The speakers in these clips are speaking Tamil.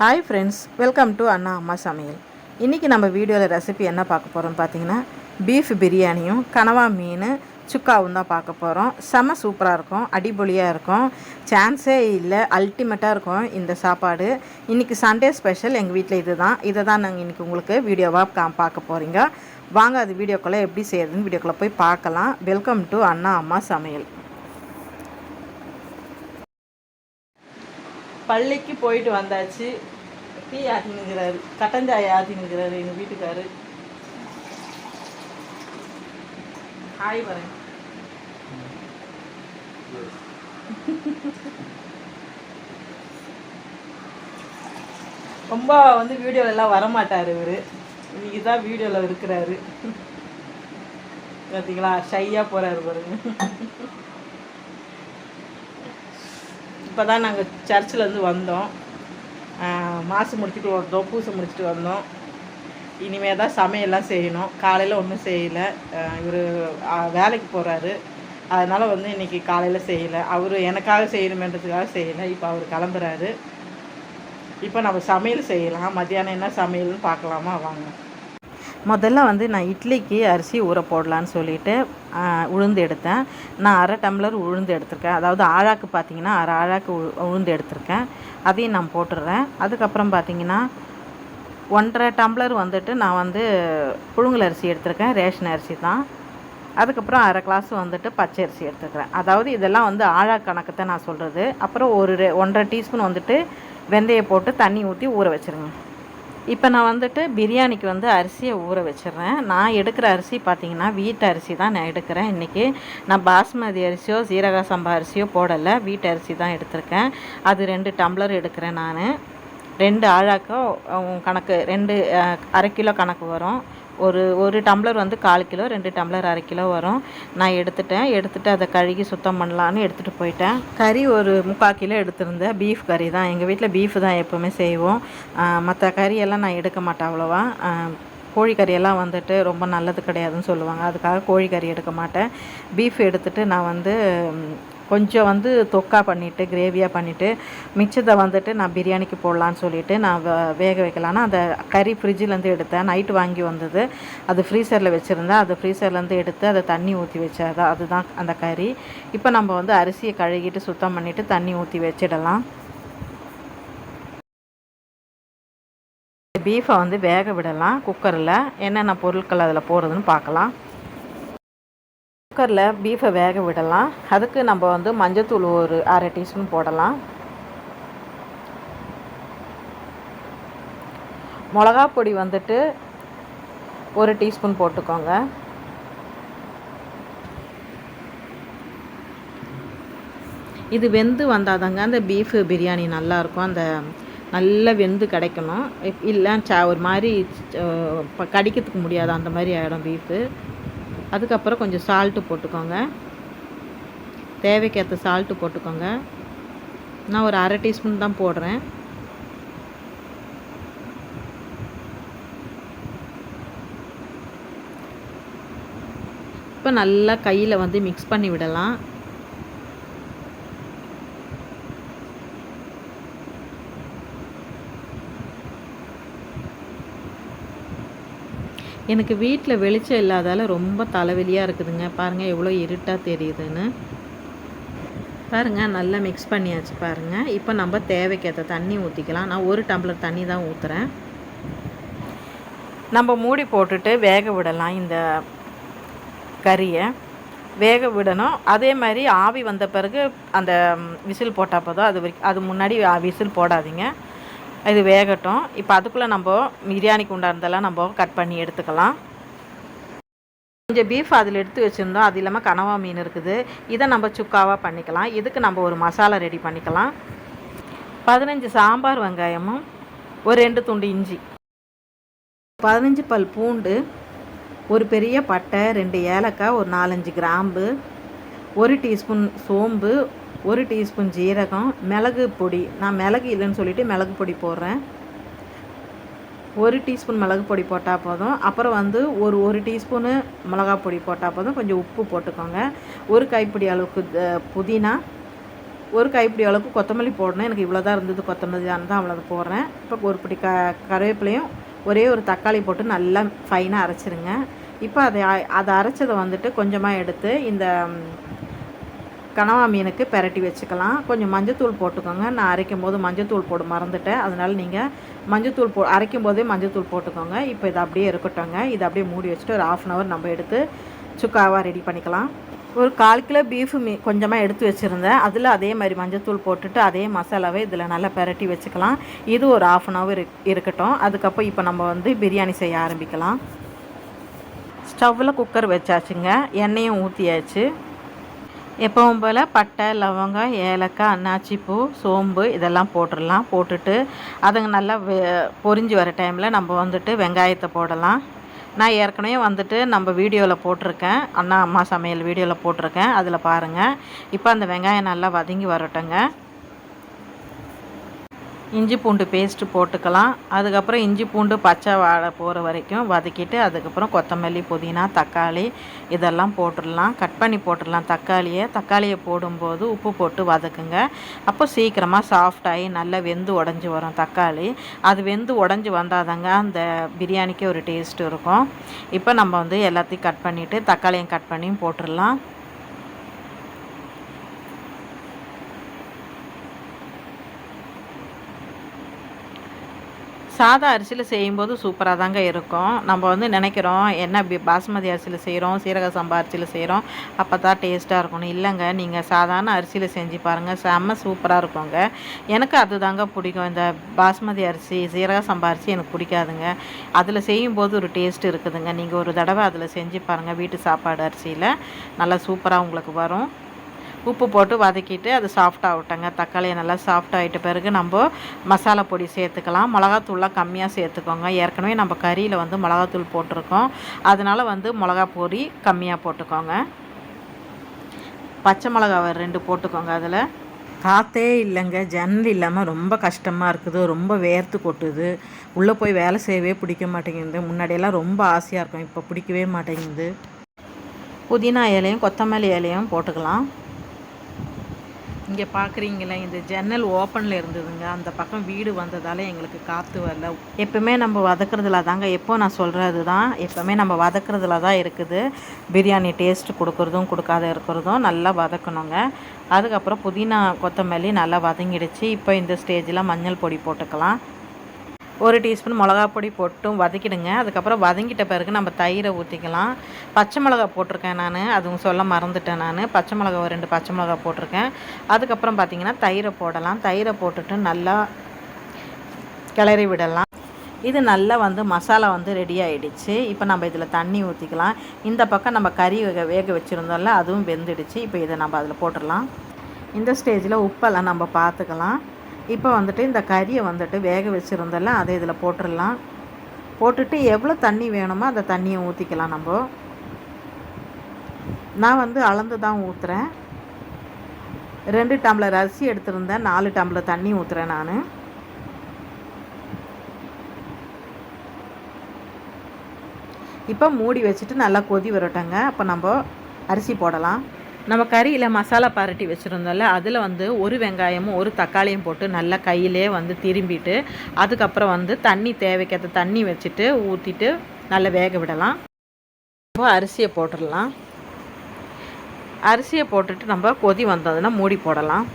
ஹாய் ஃப்ரெண்ட்ஸ் வெல்கம் டு அண்ணா அம்மா சமையல் இன்றைக்கி நம்ம வீடியோவில் ரெசிபி என்ன பார்க்க போகிறோம்னு பார்த்தீங்கன்னா பீஃப் பிரியாணியும் கனவா மீன் சுக்காவும் தான் பார்க்க போகிறோம் செம சூப்பராக இருக்கும் அடிபொலியாக இருக்கும். சான்ஸே இல்லை அல்டிமேட்டாக இருக்கும் இந்த சாப்பாடு. இன்றைக்கி சண்டே ஸ்பெஷல் எங்கள் வீட்டில் இது தான் இதை தான் நாங்கள் இன்றைக்கி உங்களுக்கு வீடியோவாக கா பார்க்க போகிறீங்க வாங்க அது வீடியோக்குள்ளே எப்படி செய்யுதுன்னு வீடியோக்குள்ளே போய் பார்க்கலாம். வெல்கம் டு அண்ணா அம்மா சமையல் பள்ளிக்கு போயிட்டு வந்தாச்சு. டீ ஆத்தினுங்கிறாரு கட்டஞ்சாய் ஆத்தினுங்கிறாரு எங்கள் வீட்டுக்காரு. ஹாய் வரேன் ரொம்ப வந்து வீடியோல எல்லாம் வரமாட்டார் இவர். இன்னைக்கு தான் வீடியோவில் இருக்கிறாரு. பார்த்தீங்களா ஷையாக போகிறாரு பாருங்க. இப்போ தான் நாங்கள் சர்ச்சிலேருந்து வந்தோம். மாதம் முடிச்சுட்டு வந்தோம் பூசை முடிச்சுட்டு வந்தோம். இனிமேல் தான் சமையல்லாம் செய்யணும். காலையில் ஒன்றும் செய்யலை. இவர் வேலைக்கு போகிறாரு அதனால் வந்து இன்றைக்கி காலையில் செய்யலை. அவர் எனக்காக செய்யணுமென்றதுக்காக செய்யலை. இப்போ அவர் கிளம்புறாரு. இப்போ நம்ம சமையல் செய்யலாம். மத்தியானம் என்ன சமையல்னு பார்க்கலாமா? வாங்க. முதல்ல வந்து நான் இட்லிக்கு அரிசி ஊற போடலான்னு சொல்லிட்டு உளுந்து எடுத்தேன். நான் அரை டம்ளர் உளுந்து எடுத்திருக்கேன். அதாவது ஆழாக்கு பார்த்தீங்கன்னா அரை ஆழாக்கு உ- உளுந்து எடுத்திருக்கேன். அதையும் நான் போட்டுடுறேன். அதுக்கப்புறம் பார்த்தீங்கன்னா ஒன்றரை டம்ளர் வந்துட்டு நான் வந்து புழுங்கல் அரிசி எடுத்திருக்கேன். ரேஷன் அரிசி தான். அதுக்கப்புறம் அரை கிளாஸ் வந்துட்டு பச்சை அரிசி எடுத்துக்கிறேன். அதாவது இதெல்லாம் வந்து ஆழா கணக்கு தான் நான் சொல்கிறது அப்புறம் ஒரு ரெ- ஒன்றரை டீஸ்பூன் வந்துட்டு வெந்தயம் போட்டு தண்ணி ஊற்றி ஊற வச்சுருங்க. இப்போ நான் வந்துட்டு பிரியாணிக்கு வந்து அரிசியை ஊற வச்சிடுறேன். நான் எடுக்கிற அரிசி பார்த்தீங்கன்னா வீட்டு அரிசி தான் நான் எடுக்கிறேன். இன்றைக்கி நான் பாஸ்மதி அரிசியோ சீரக சம்பா அரிசியோ போடலை. வீட்டு அரிசி தான் எடுத்திருக்கேன். அது ரெண்டு டம்ளர் எடுக்கிறேன் நான். ரெண்டு ஆழாக்கோ கணக்கு ரெண்டு அரை கிலோ கணக்கு வரும். ஒரு ஒரு டம்ளர் வந்து கால் கிலோ ரெண்டு டம்ளர் அரை கிலோ வரும். நான் எடுத்துட்டேன். எடுத்துகிட்டு அதை கழுகி சுத்தம் பண்ணலான்னு எடுத்துகிட்டு போயிட்டேன். கறி ஒரு முக்கால் கிலோ எடுத்திருந்தேன். பீஃப் கறி தான். எங்கள் வீட்டில் பீஃப் தான் எப்போவுமே செய்வோம். மற்ற கறியெல்லாம் நான் எடுக்க மாட்டேன் அவ்வளோவா. கோழிக்கறியெல்லாம் வந்துட்டு ரொம்ப நல்லது கிடையாதுன்னு சொல்லுவாங்க. அதுக்காக கோழிக்கறி எடுக்க மாட்டேன். பீஃப் எடுத்துகிட்டு நான் வந்து கொஞ்சம் வந்து தொக்கா பண்ணிவிட்டு கிரேவியாக பண்ணிவிட்டு மிச்சத்தை வந்துட்டு நான் பிரியாணிக்கு போடலான்னு சொல்லிவிட்டு நான் வேக வைக்கலான்னா அந்த கறி ஃப்ரிட்ஜிலேருந்து எடுத்தேன். நைட்டு வாங்கி வந்தது. அது ஃப்ரீசரில் வச்சுருந்தேன். அது ஃப்ரீசர்லேருந்து எடுத்து அதை தண்ணி ஊற்றி வச்சது. அதுதான் அந்த கறி. இப்போ நம்ம வந்து அரிசியை கழுகிட்டு சுத்தம் பண்ணிவிட்டு தண்ணி ஊற்றி வச்சிடலாம். பீஃபை வந்து வேக விடலாம். குக்கரில் என்னென்ன பொருட்கள் அதில் போடுறதுன்னு பார்க்கலாம். குக்கரில் பீஃபை வேக விடலாம். அதுக்கு நம்ம வந்து மஞ்சத்தூள் ஒரு அரை டீஸ்பூன் போடலாம். மிளகா பொடி வந்துட்டு ஒரு டீஸ்பூன் போட்டுக்கோங்க. இது வெந்து வந்தாதாங்க அந்த பீஃபு பிரியாணி நல்லாயிருக்கும். அந்த நல்லா வெந்து கிடைக்கணும். இல்லை ச ஒரு மாதிரி கடிக்கிறதுக்கு முடியாது. அந்த மாதிரி ஆகிடும் பீஃபு. அதுக்கப்புறம் கொஞ்சம் சால்ட்டு போட்டுக்கோங்க. தேவைக்கேற்ற சால்ட்டு போட்டுக்கோங்க. நான் ஒரு அரை டீஸ்பூன் தான் போடுறேன். இப்போ நல்லா கையில் வந்து மிக்ஸ் பண்ணி விடலாம். எனக்கு வீட்டில் வெளிச்சம் இல்லாதால் ரொம்ப தலைவலியாக இருக்குதுங்க. பாருங்கள் எவ்வளோ இருட்டாக தெரியுதுன்னு. பாருங்கள் நல்லா மிக்ஸ் பண்ணியாச்சு பாருங்கள் இப்போ நம்ம தேவைக்கேற்ற தண்ணி ஊற்றிக்கலாம் நான் ஒரு டம்ளர் தண்ணி தான் ஊற்றுறேன் நம்ம மூடி போட்டுட்டு வேக விடலாம் இந்த கறியை. வேக விடணும். அதே மாதிரி ஆவி வந்த பிறகு அந்த விசில் போட்டால் போதும். அது வரைக்கும் அது முன்னாடி விசில் போடாதீங்க. இது வேகட்டும். இப்போ அதுக்குள்ளே நம்ம பிரியாணிக்கு உண்டானதெல்லாம் நம்ம கட் பண்ணி எடுத்துக்கலாம். கொஞ்சம் பீஃப் அதில் எடுத்து வச்சுருந்தோம். அது இல்லாமல் கனவா மீன் இருக்குது. இதை நம்ம சுக்காவாக பண்ணிக்கலாம். இதுக்கு நம்ம ஒரு மசாலா ரெடி பண்ணிக்கலாம். பதினஞ்சு சாம்பார் வெங்காயமும் ஒரு ரெண்டு துண்டு இஞ்சி. பதினஞ்சு பல் பூண்டு ஒரு பெரிய பட்டை ரெண்டு ஏலக்காய் ஒரு நாலஞ்சு கிராம்பு ஒரு டீஸ்பூன் சோம்பு ஒரு டீஸ்பூன் ஜீரகம் மிளகு பொடி. நான் மிளகு இல்லைன்னு சொல்லிட்டு மிளகு பொடி போடுறேன். ஒரு டீஸ்பூன் மிளகு பொடி போட்டால் போதும். அப்புறம் வந்து ஒரு ஒரு டீஸ்பூனு மிளகா பொடி போட்டால் போதும். கொஞ்சம் உப்பு போட்டுக்கோங்க. ஒரு கைப்பிடி அளவுக்கு புதினா. ஒரு கைப்பிடி அளவுக்கு கொத்தமல்லி போடணும். எனக்கு இவ்வளோ தான் இருந்தது. கொத்தமல்லி தான் அவ்வளோ போடுறேன். இப்போ ஒரு பிடி க கருவேப்பிலையும் ஒரே ஒரு தக்காளி போட்டு நல்லா ஃபைனாக அரைச்சிருங்க. இப்போ அதை அதை அரைச்சதை வந்துட்டு கொஞ்சமாக எடுத்து இந்த கனவா மீனுக்கு பெரட்டி வச்சுக்கலாம். கொஞ்சம் மஞ்சத்தூள் போட்டுக்கோங்க. நான் அரைக்கும் போது மஞ்சத்தூள் போட மறந்துட்டேன். அதனால் நீங்கள் மஞ்சத்தூள் போ அரைக்கும் போதே மஞ்சத்தூள் போட்டுக்கோங்க. இப்போ இதை அப்படியே இருக்கட்டும்ங்க. இதை அப்படியே மூடி வச்சுட்டு ஒரு ஆஃப் அன் ஹவர் நம்ம எடுத்து சுக்காவாக ரெடி பண்ணிக்கலாம். ஒரு கால் கிலோ பீஃபு மீ கொஞ்சமாக எடுத்து வச்சுருந்தேன். அதில் அதே மாதிரி மஞ்சத்தூள் போட்டுட்டு அதே மசாலாவை இதில் நல்லா பெரட்டி வச்சுக்கலாம். இது ஒரு ஆஃப் அன் ஹவர் இருக்கட்டும். அதுக்கப்புறம் இப்போ நம்ம வந்து பிரியாணி செய்ய ஆரம்பிக்கலாம். ஸ்டவ்வில் குக்கர் வச்சாச்சுங்க. எண்ணெயும் ஊற்றியாச்சு எப்பவும் போல் பட்டை லவங்கம் ஏலக்காய் அன்னாச்சிப்பூ சோம்பு இதெல்லாம் போட்டுடலாம். போட்டுட்டு அதுங்க நல்லா வெ பொரிஞ்சு வர டைமில் நம்ம வந்துட்டு வெங்காயத்தை போடலாம். நான் ஏற்கனவே வந்துட்டு நம்ம வீடியோவில் போட்டிருக்கேன். அண்ணா அம்மா சமையல் வீடியோவில் போட்டிருக்கேன். அதில் பாருங்கள் இப்போ அந்த வெங்காயம் நல்லா வதங்கி வரட்டுங்க. இஞ்சி பூண்டு பேஸ்ட்டு போட்டுக்கலாம். அதுக்கப்புறம் இஞ்சி பூண்டு பச்சை வாழை போகிற வரைக்கும் வதக்கிட்டு அதுக்கப்புறம் கொத்தமல்லி புதினா தக்காளி இதெல்லாம் போட்டுடலாம். கட் பண்ணி போட்டுடலாம் தக்காளியை. தக்காளியை போடும்போது உப்பு போட்டு வதக்குங்க. அப்போ சீக்கிரமாக சாஃப்டாகி நல்லா வெந்து உடஞ்சி வரும் தக்காளி. அது வெந்து உடஞ்சி வந்தாதாங்க அந்த பிரியாணிக்கு ஒரு டேஸ்ட் இருக்கும். இப்போ நம்ம வந்து எல்லாத்தையும் கட் பண்ணிவிட்டு தக்காளியும் கட் பண்ணியும் போட்டுடலாம். சாதா அரிசியில் செய்யும்போது சூப்பராக தாங்க இருக்கும். நம்ம வந்து நினைக்கிறோம் என்ன பாஸ்மதி அரிசியில் செய்கிறோம் சீரக சம்பா அரிசியில் செய்கிறோம் அப்போ தான் டேஸ்ட்டாக இருக்கணும் இல்லைங்க நீங்கள் சாதாரண அரிசியில் செஞ்சு பாருங்கள் செம்ம சூப்பராக இருக்குங்க எனக்கு அது தாங்க பிடிக்கும். இந்த பாஸ்மதி அரிசி சீரக சம்பா அரிசி எனக்கு பிடிக்காதுங்க. அதில் செய்யும்போது ஒரு டேஸ்ட் இருக்குதுங்க. நீங்கள் ஒரு தடவை அதில் செஞ்சு பாருங்கள் வீட்டு சாப்பாடு அரிசியில். நல்லா சூப்பராக உங்களுக்கு வரும். உப்பு போட்டு வதக்கிட்டு அது சாஃப்டாகட்டங்க தக்காளியை நல்லா சாஃப்ட் ஆகிட்ட பிறகு நம்ம மசாலா பொடி சேர்த்துக்கலாம். மிளகாத்தூள்லாம் கம்மியாக சேர்த்துக்கோங்க. ஏற்கனவே நம்ம கறியில் வந்து மிளகாத்தூள் போட்டிருக்கோம். அதனால் வந்து மிளகா பொடி கம்மியாக போட்டுக்கோங்க. பச்சை மிளகா ரெண்டு போட்டுக்கோங்க அதில். காற்றே இல்லைங்க. ஜன்னல் இல்லாமல் ரொம்ப கஷ்டமாக இருக்குது. ரொம்ப வேர்த்து கொட்டுது. உள்ளே போய் வேலை செய்யவே பிடிக்க மாட்டேங்குது. முன்னாடியெல்லாம் ரொம்ப ஆசையாக இருக்கும். இப்போ பிடிக்கவே மாட்டேங்குது. புதினா இலையும் கொத்தமல்லி இலையும் போட்டுக்கலாம். இங்கே பார்க்குறீங்களே இந்த ஜன்னல் ஓப்பனில் இருந்ததுங்க. அந்த பக்கம் வீடு வந்ததால் எங்களுக்கு காற்று வரல. எப்போவுமே நம்ம வதக்குறதுல தாங்க எப்போ நான் சொல்கிறது தான் எப்போவுமே நம்ம வதக்குறதுல தான் இருக்குது. பிரியாணி டேஸ்ட் கொடுக்குறதும் கொடுக்காத இருக்கிறதும் நல்லா வதக்கணுங்க. அதுக்கப்புறம் புதினா கொத்தமல்லி நல்லா வதங்கிடுச்சு. இப்போ இந்த ஸ்டேஜில் மஞ்சள் பொடி போட்டுக்கலாம். ஒரு டீஸ்பூன் மிளகா பொடி போட்டும் வதக்கிடுங்க. அதுக்கப்புறம் வதங்கிட்ட பிறகு நம்ம தயிரை ஊற்றிக்கலாம் பச்சை மிளகா போட்டிருக்கேன் நான். அதுவும் சொல்ல மறந்துட்டேன் நான். பச்சை மிளகா ஒரு ரெண்டு பச்சை மிளகா போட்டிருக்கேன். அதுக்கப்புறம் பார்த்திங்கன்னா தயிரை போடலாம். தயிரை போட்டுட்டு நல்லா கிளறி விடலாம். இது நல்லா வந்து மசாலா வந்து ரெடி ஆகிடுச்சு இப்போ நம்ம இதில் தண்ணி ஊற்றிக்கலாம் இந்த பக்கம் நம்ம கறி வேக வேக வச்சுருந்தோம்ல அதுவும் வெந்துடுச்சு. இப்போ இதை நம்ம அதில் போட்டுடலாம். இந்த ஸ்டேஜில் உப்பெல்லாம் நம்ம பார்த்துக்கலாம் இப்போ வந்துட்டு இந்த கறியை வந்துட்டு வேக வச்சுருந்தல அதை இதில் போட்டுடலாம். போட்டுட்டு எவ்வளோ தண்ணி வேணுமோ அந்த தண்ணியை ஊற்றிக்கலாம் நம்ம. நான் வந்து அளந்து தான் ஊற்றுறேன். ரெண்டு டம்ளர் அரிசி எடுத்துருந்தேன். நாலு டம்ளர் தண்ணி ஊற்றுறேன் நான். இப்போ மூடி வச்சுட்டு நல்லா கொதி வரட்டங்க. அப்போ நம்ம அரிசி போடலாம். நம்ம கறியில் மசாலா பரட்டி வச்சுருந்தோம்ல அதில் வந்து ஒரு வெங்காயமும் ஒரு தக்காளியும் போட்டு நல்லா கையிலே வந்து திரும்பிட்டு அதுக்கப்புறம் வந்து தண்ணி தேவைக்கேற்ற தண்ணி வச்சுட்டு ஊற்றிட்டு நல்லா வேக விடலாம். ரொம்ப அரிசியை போட்டுடலாம். அரிசியை போட்டுட்டு நம்ம கொதி வந்ததுன்னா மூடி போடலாம்.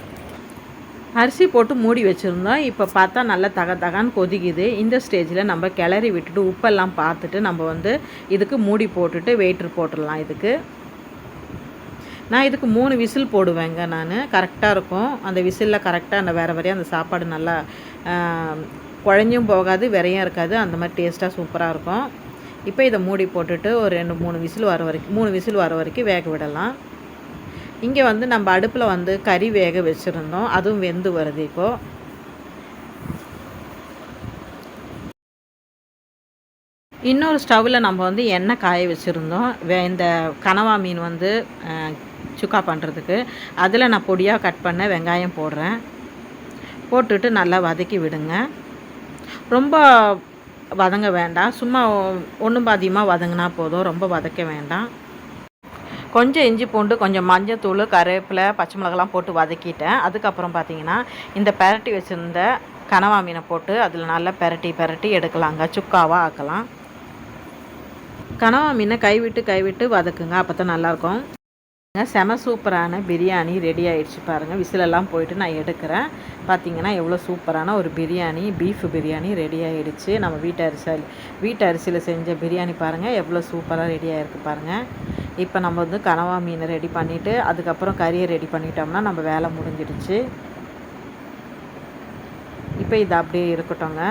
அரிசி போட்டு மூடி வச்சுருந்தோம். இப்போ பார்த்தா நல்லா தக தகான்னு கொதிக்குது. இந்த ஸ்டேஜில் நம்ம கிளறி விட்டுட்டு உப்பெல்லாம் பார்த்துட்டு நம்ம வந்து இதுக்கு மூடி போட்டுட்டு வெயிட்ரு போட்டுடலாம் இதுக்கு. நான் இதுக்கு மூணு விசில் போடுவேங்க நான். கரெக்டாக இருக்கும். அந்த விசிலில் கரெக்டாக அந்த வேறு வரையும் அந்த சாப்பாடு நல்லா குழஞ்சும் போகாது விரையும் இருக்காது. அந்த மாதிரி டேஸ்ட்டாக சூப்பராக இருக்கும். இப்போ இதை மூடி போட்டுட்டு ஒரு ரெண்டு மூணு விசில் வர வரைக்கும் மூணு விசில் வர வரைக்கும் வேக விடலாம். இங்கே வந்து நம்ம அடுப்பில் வந்து கறி வேக வச்சுருந்தோம். அதுவும் வெந்து வருது இப்போது இன்னொரு ஸ்டவ்வில் நம்ம வந்து எண்ணெய் காய வச்சுருந்தோம். இந்த கனவா மீன் வந்து சுக்கா பண்ணுறதுக்கு அதில் நான் பொடியாக கட் பண்ண வெங்காயம் போடுறேன். போட்டுட்டு நல்லா வதக்கி விடுங்க. ரொம்ப வதங்க வேண்டாம். சும்மா ஒன்றும் பாதியமாக வதங்கினா போதும். ரொம்ப வதக்க வேண்டாம். கொஞ்சம் இஞ்சி பூண்டு கொஞ்சம் மஞ்சத்தூள் கருவேப்பிலை பச்சை மிளகாலாம் போட்டு வதக்கிட்டேன். அதுக்கப்புறம் பார்த்தீங்கன்னா இந்த பெரட்டி வச்சுருந்த கனவா மீனை போட்டு அதில் நல்லா பெரட்டி பெரட்டி எடுக்கலாங்க. சுக்காவாக ஆக்கலாம். கனவா மீனை கைவிட்டு கைவிட்டு வதக்குங்க. அப்போ தான் நல்லாயிருக்கும். செம சூப்பரான பிரியாணி ரெடி ஆகிடுச்சு பாருங்கள் விசிலெல்லாம் போயிட்டு நான் எடுக்கிறேன். பார்த்தீங்கன்னா எவ்வளோ சூப்பரான ஒரு பிரியாணி பீஃப் பிரியாணி ரெடி ஆகிடுச்சு நம்ம வீட்டு அரிசி வீட்டு அரிசியில் செஞ்ச பிரியாணி பாருங்கள் எவ்வளோ சூப்பராக ரெடி ஆகிருக்கு பாருங்கள் இப்போ நம்ம வந்து கனவா மீனை ரெடி பண்ணிவிட்டு அதுக்கப்புறம் கறியை ரெடி பண்ணிட்டோம்னா நம்ம வேலை முடிஞ்சிடுச்சு. இப்போ இது அப்படியே இருக்கட்டும்ங்க.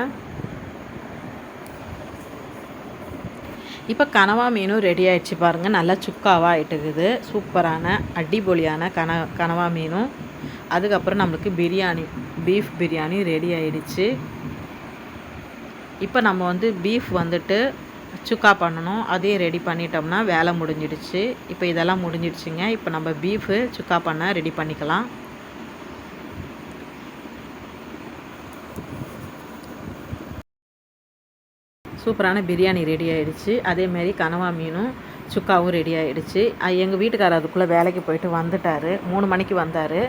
இப்போ கனவா மீனும் ரெடி ஆகிடுச்சு பாருங்கள் நல்லா சுக்காவாக ஆகிட்டுக்குது சூப்பரான அடிபொலியான கன கனவா மீனும். அதுக்கப்புறம் நம்மளுக்கு பிரியாணி பீஃப் பிரியாணி ரெடி ஆகிடுச்சு இப்போ நம்ம வந்து பீஃப் வந்துட்டு சுக்கா பண்ணணும். அதையும் ரெடி பண்ணிட்டோம்னா வேலை முடிஞ்சிடுச்சு. இப்போ இதெல்லாம் முடிஞ்சிடுச்சுங்க. இப்போ நம்ம பீஃபு சுக்கா பண்ண ரெடி பண்ணிக்கலாம். சூப்பரான பிரியாணி ரெடி ஆகிடுச்சு அதேமாரி கனவா மீனும் சுக்காவும் ரெடி ஆகிடுச்சு எங்கள் வீட்டுக்காரர் அதுக்குள்ளே வேலைக்கு போயிட்டு வந்துட்டார். மூணு மணிக்கு வந்தார்.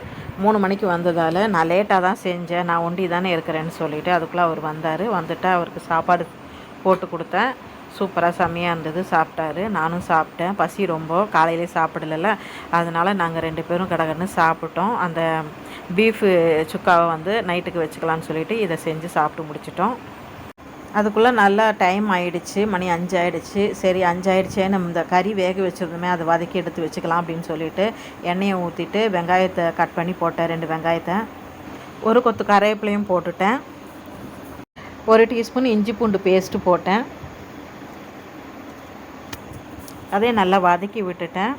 மூணு மணிக்கு வந்ததால் நான் லேட்டாக தான் செஞ்சேன். நான் ஒண்டி தானே இருக்கிறேன்னு சொல்லிவிட்டு அதுக்குள்ளே அவர் வந்தார். வந்துட்டு அவருக்கு சாப்பாடு போட்டு கொடுத்தேன். சூப்பராக செம்மையாக இருந்தது. சாப்பிட்டாரு. நானும் சாப்பிட்டேன். பசி ரொம்ப. காலையிலே சாப்பிடல அதனால் நாங்கள் ரெண்டு பேரும் கடகடன்னு சாப்பிட்டோம். அந்த பீஃபு சுக்காவை வந்து நைட்டுக்கு வச்சுக்கலான்னு சொல்லிவிட்டு இதை செஞ்சு சாப்பிட்டு முடிச்சிட்டோம். அதுக்குள்ளே நல்லா டைம் ஆயிடுச்சு மணி அஞ்சு ஆயிடுச்சு சரி அஞ்சு நம்ம இந்த கறி வேக வச்சுருந்தோமே அதை வதக்கி எடுத்து வச்சுக்கலாம் அப்படின்னு சொல்லிட்டு எண்ணெயை ஊற்றிட்டு வெங்காயத்தை கட் பண்ணி போட்டேன் ரெண்டு வெங்காயத்தை. ஒரு கொத்து கருவேப்பிலையும் போட்டுட்டேன். ஒரு டீஸ்பூன் இஞ்சி பூண்டு பேஸ்ட்டு போட்டேன். அதே நல்லா வதக்கி விட்டுட்டேன்.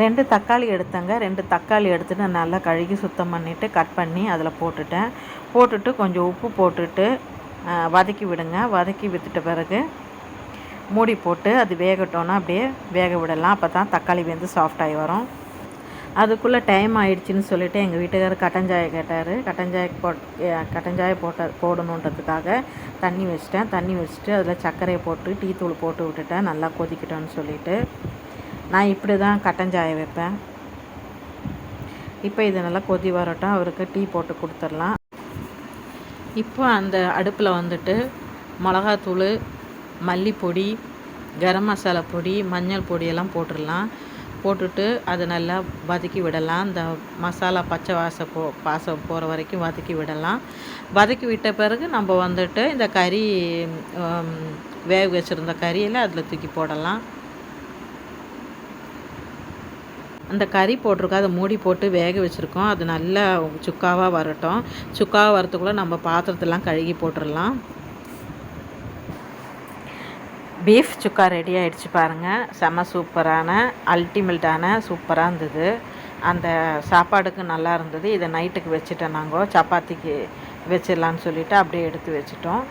ரெண்டு தக்காளி எடுத்தேங்க. ரெண்டு தக்காளி எடுத்துட்டு நல்லா கழுகி சுத்தம் பண்ணிவிட்டு கட் பண்ணி அதில் போட்டுட்டேன். போட்டுட்டு கொஞ்சம் உப்பு போட்டுட்டு வதக்கி விடுங்க. வதக்கி விட்டுட்ட பிறகு மூடி போட்டு அது வேகட்டோன்னா அப்படியே வேக விடலாம். அப்போ தான் தக்காளி வந்து சாஃப்டாகி வரும். அதுக்குள்ளே டைம் ஆயிடுச்சுன்னு சொல்லிவிட்டு எங்கள் வீட்டுக்காரர் கட்டஞ்சாயை கேட்டார். கட்டஞ்சாய் போட் கட்டஞ்சாயை போட்ட போடணுன்றதுக்காக தண்ணி வச்சிட்டேன். தண்ணி வச்சுட்டு அதில் சர்க்கரையை போட்டு டீ தூள் போட்டு விட்டுட்டேன். நல்லா கொதிக்கிட்டோன்னு சொல்லிவிட்டு நான் இப்படி தான் கட்டஞ்சாய வைப்பேன். இப்போ இது நல்லா கொதி வரட்டும். அவருக்கு டீ போட்டு கொடுத்துர்லாம் இப்போ அந்த அடுப்பில் வந்துட்டு மிளகாத்தூள் மல்லிப்பொடி கரம் மசாலா பொடி மஞ்சள் பொடியெல்லாம் போட்டுடலாம். போட்டுட்டு அதை நல்லா வதக்கி விடலாம். இந்த மசாலா பச்சை வாசம் போ வாசம் போகிற வரைக்கும் வதக்கி விடலாம். வதக்கி விட்ட பிறகு நம்ம வந்துட்டு இந்த கறி வேக வச்சுருந்த கறியில் அதில் தூக்கி போடலாம். அந்த கறி போட்டிருக்கோம் அதை மூடி போட்டு வேக வச்சுருக்கோம். அது நல்லா சுக்காவாக வரட்டும். சுக்காவாக வரத்துக்குள்ளே நம்ம பாத்திரத்தெல்லாம் கழுகி போட்டுடலாம் பீஃப் சுக்கா ரெடி ஆகிடுச்சு பாருங்கள் செம சூப்பரான அல்டிமேட்டான சூப்பராக இருந்தது. அந்த சாப்பாடுக்கு நல்லா இருந்தது. இதை நைட்டுக்கு வச்சுட்டேன் நாங்கள் சப்பாத்திக்கு வச்சிடலான்னு சொல்லிவிட்டு அப்படியே எடுத்து வச்சிட்டோம்.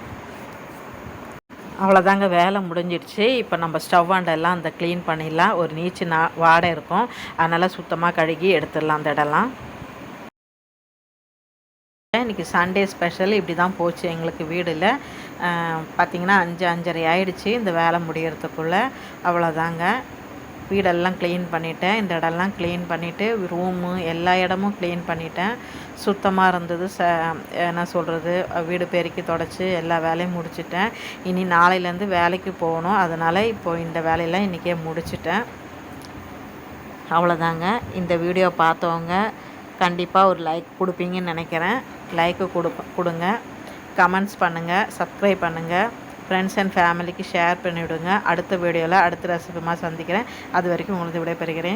அவ்வளோதாங்க வேலை முடிஞ்சிடுச்சு. இப்போ நம்ம ஸ்டவ் அண்டெல்லாம் அந்த க்ளீன் பண்ணிடலாம். ஒரு நீச்சு நா வாடை இருக்கும். அதனால் சுத்தமாக கழுகி எடுத்துடலாம் அந்த இடம்லாம். இன்றைக்கி சண்டே ஸ்பெஷல் இப்படி தான் போச்சு. எங்களுக்கு வீடில் பார்த்திங்கன்னா அஞ்சு அஞ்சரை ஆயிடுச்சு இந்த வேலை முடியறதுக்குள்ளே. அவ்வளோதாங்க வீடெல்லாம் க்ளீன் பண்ணிட்டேன். இந்த இடம்லாம் க்ளீன் பண்ணிவிட்டு ரூமு எல்லா இடமும் க்ளீன் பண்ணிட்டேன். சுத்தமாக இருந்தது ச என்ன சொல்கிறது வீடு பெருக்கி தொடச்சி எல்லா வேலையும் முடிச்சிட்டேன். இனி நாளையிலேருந்து வேலைக்கு போகணும். அதனால் இப்போது இந்த வேலையெல்லாம் இன்றைக்கே முடிச்சிட்டேன். அவ்வளோதாங்க. இந்த வீடியோ பார்த்தவங்க கண்டிப்பாக ஒரு லைக் கொடுப்பீங்கன்னு நினைக்கிறேன். லைக்கு கொடு கொடுங்க. கமெண்ட்ஸ் பண்ணுங்கள் சப்ஸ்கிரைப் பண்ணுங்கள் ஃப்ரெண்ட்ஸ் அண்ட் ஃபேமிலிக்கு ஷேர் பண்ணிவிடுங்க. அடுத்த வீடியோவில் அடுத்த ரெசிபிமாக சந்திக்கிறேன். அது வரைக்கும் உங்களுக்கு விடைபெறுகிறேன்.